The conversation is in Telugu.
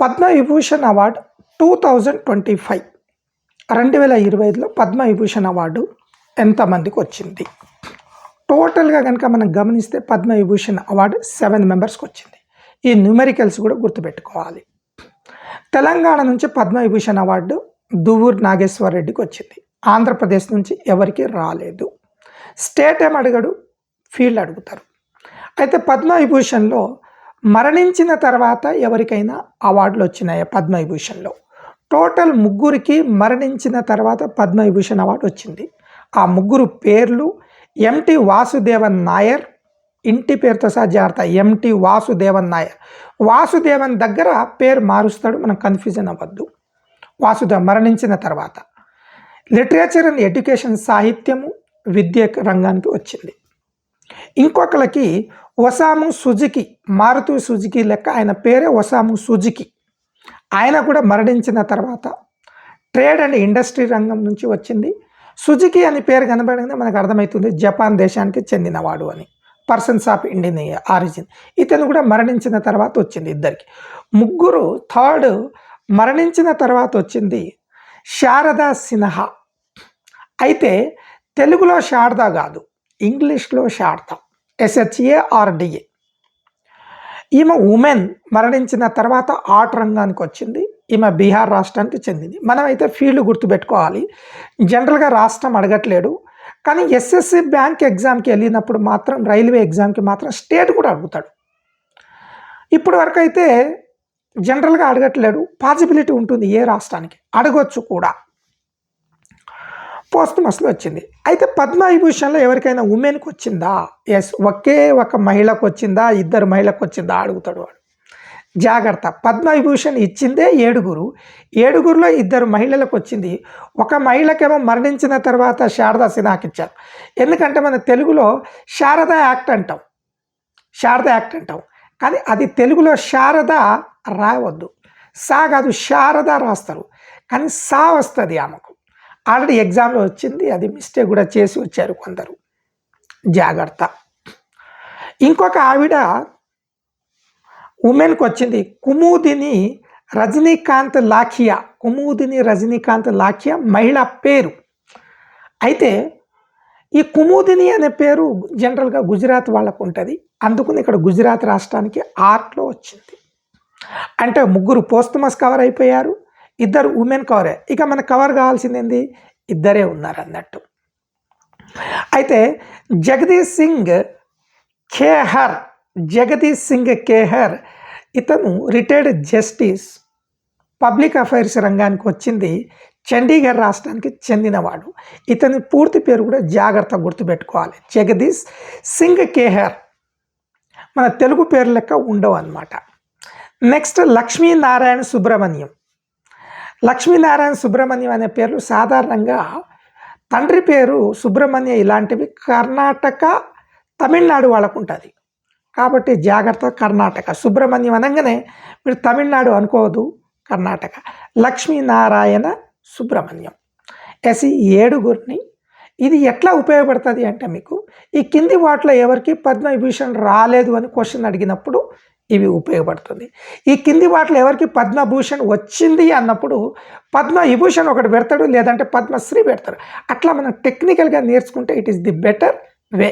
Padma Vibhushan award two thousand twenty five. రెండు వేల ఇరవై ఐదులో పద్మవిభూషణ్ అవార్డు ఎంతమందికి వచ్చింది? టోటల్గా కనుక మనం గమనిస్తే పద్మవిభూషణ్ అవార్డు సెవెన్ మెంబర్స్కి వచ్చింది. ఈ న్యూమెరికల్స్ కూడా గుర్తుపెట్టుకోవాలి. తెలంగాణ నుంచి పద్మవిభూషణ్ అవార్డు దువ్వూరు నాగేశ్వర రెడ్డికి వచ్చింది. ఆంధ్రప్రదేశ్ నుంచి ఎవరికి రాలేదు. స్టేట్ ఏం అడగడు? ఫీల్డ్ అడుగుతారు. అయితే పద్మవిభూషణ్లో మరణించిన తర్వాత ఎవరికైనా అవార్డులు వచ్చినాయి పద్మవిభూషణ్లో? టోటల్ ముగ్గురికి మరణించిన తర్వాత పద్మవిభూషణ్ అవార్డు వచ్చింది. ఆ ముగ్గురు పేర్లు ఎంటి వాసుదేవన్ నాయర్ ఇంటి పేరుతో సహా జాగ్రత్త ఎంటి వాసుదేవన్ నాయర్. వాసుదేవన్ దగ్గర పేరు మారుస్తాడు మనం కన్ఫ్యూజన్ అవ్వద్దు. వాసుదేవ్ మరణించిన తర్వాత లిటరేచర్ అండ్ ఎడ్యుకేషన్ సాహిత్యము విద్య రంగానికి వచ్చింది. ఇంకొకరికి ఒసాము సుజుకి మారుతు సుజుకి లెక్క ఆయన పేరే ఒసాము సుజుకి. ఆయన కూడా మరణించిన తర్వాత ట్రేడ్ అండ్ ఇండస్ట్రీ రంగం నుంచి వచ్చింది. సుజుకి అని పేరు కనబడింది మనకు అర్థమవుతుంది జపాన్ దేశానికి చెందినవాడు అని. పర్సన్స్ ఆఫ్ ఇండియన్ ఆరిజిన్ ఇతను కూడా మరణించిన తర్వాత వచ్చింది ఇద్దరికి. ముగ్గురు థర్డ్ మరణించిన తర్వాత వచ్చింది శారదా సిన్హా. అయితే తెలుగులో శారదా కాదు ఇంగ్లీష్లో Sharada. S H A R D A ఈమె ఉమెన్ మరణించిన తర్వాత ఆర్ట్ రంగానికి వచ్చింది. ఈమె బీహార్ రాష్ట్రానికి చెందింది. మనమైతే ఫీల్డ్ గుర్తుపెట్టుకోవాలి. జనరల్గా రాష్ట్రం అడగట్లేడు కానీ ఎస్ఎస్సి బ్యాంక్ ఎగ్జామ్కి వెళ్ళినప్పుడు మాత్రం రైల్వే ఎగ్జామ్కి మాత్రం స్టేట్ కూడా అడుగుతాడు. ఇప్పటి వరకు అయితే జనరల్గా అడగట్లేడు పాసిబిలిటీ ఉంటుంది ఏ రాష్ట్రానికి. అడగొచ్చు కూడా. పోస్ట్ మస్లో వచ్చింది అయితే పద్మవిభూషణ్లో ఎవరికైనా ఉమెన్కి వచ్చిందా ఎస్ ఒకే ఒక మహిళకు వచ్చిందా ఇద్దరు మహిళకు వచ్చిందా అడుగుతాడు వాడు. జాగ్రత్త. పద్మవిభూషణ్ ఇచ్చిందే ఏడుగురు. ఏడుగురులో ఇద్దరు మహిళలకు వచ్చింది ఒక మహిళకేమో మరణించిన తర్వాత శారదా సిన్హాకి ఇచ్చారు ఎందుకంటే మన తెలుగులో శారద యాక్ట్ అంటాం. శారద యాక్ట్ అంటాం. కానీ అది తెలుగులో శారద రావద్దు. సా కాదు శారద రాస్తారు. కానీ సా వస్తుంది ఆమెకు. ఆల్రెడీ ఎగ్జామ్లో వచ్చింది అది మిస్టేక్ కూడా చేసి వచ్చారు కొందరు. జాగ్రత్త. ఇంకొక ఆవిడ ఉమెన్కి వచ్చింది కుమూదిని రజనీకాంత్ లాఖియా కుముదిని రజనీకాంత్ లాఖియా మహిళ పేరు. అయితే ఈ కుముదిని అనే పేరు జనరల్గా గుజరాత్ వాళ్ళకు ఉంటుంది అందుకని ఇక్కడ గుజరాత్ రాష్ట్రానికి ఆర్ట్లో వచ్చింది. అంటే ముగ్గురు పోస్టుమస్ కవర్ అయిపోయారు ఇద్దరు ఉమెన్ కవరే. ఇక మనకు కవర్ కావాల్సింది ఏంది? ఇద్దరే ఉన్నారు అన్నట్టు. అయితే జగదీష్ సింగ్ ఖేహర్ జగదీష్ సింగ్ కేహర్ ఇతను రిటైర్డ్ జస్టిస్ పబ్లిక్ అఫైర్స్ రంగానికి వచ్చింది చండీగఢ్ రాష్ట్రానికి చెందినవాడు. ఇతని పూర్తి పేరు కూడా జాగ్రత్త గుర్తుపెట్టుకోవాలి. జగదీష్ సింగ్ కేహర్ మన తెలుగు పేరు లెక్క ఉండవు అన్నమాట. నెక్స్ట్ లక్ష్మీనారాయణ సుబ్రహ్మణ్యం. లక్ష్మీనారాయణ సుబ్రహ్మణ్యం అనే పేర్లు సాధారణంగా తండ్రి పేరు సుబ్రహ్మణ్య ఇలాంటివి కర్ణాటక తమిళనాడు వాళ్ళకు ఉంటుంది కాబట్టి జాగ్రత్త కర్ణాటక. సుబ్రహ్మణ్యం అనగానే మీరు తమిళనాడు అనుకోవద్దు కర్ణాటక. లక్ష్మీనారాయణ సుబ్రహ్మణ్యం. ఎస్ ఈ ఏడుగురిని. ఇది ఎట్లా ఉపయోగపడుతుంది అంటే మీకు ఈ కింది వాటిలో ఎవరికి పద్మవిభూషణ్ రాలేదు అని క్వశ్చన్ అడిగినప్పుడు ఇవి ఉపయోగపడుతుంది. ఈ కింది వాటిలో ఎవరికి పద్మభూషణ్ వచ్చింది అన్నప్పుడు పద్మ విభూషణ్ ఒకటి పెడతాడు లేదంటే పద్మశ్రీ పెడతాడు అట్లా మనం టెక్నికల్గా నేర్చుకుంటే it is the better way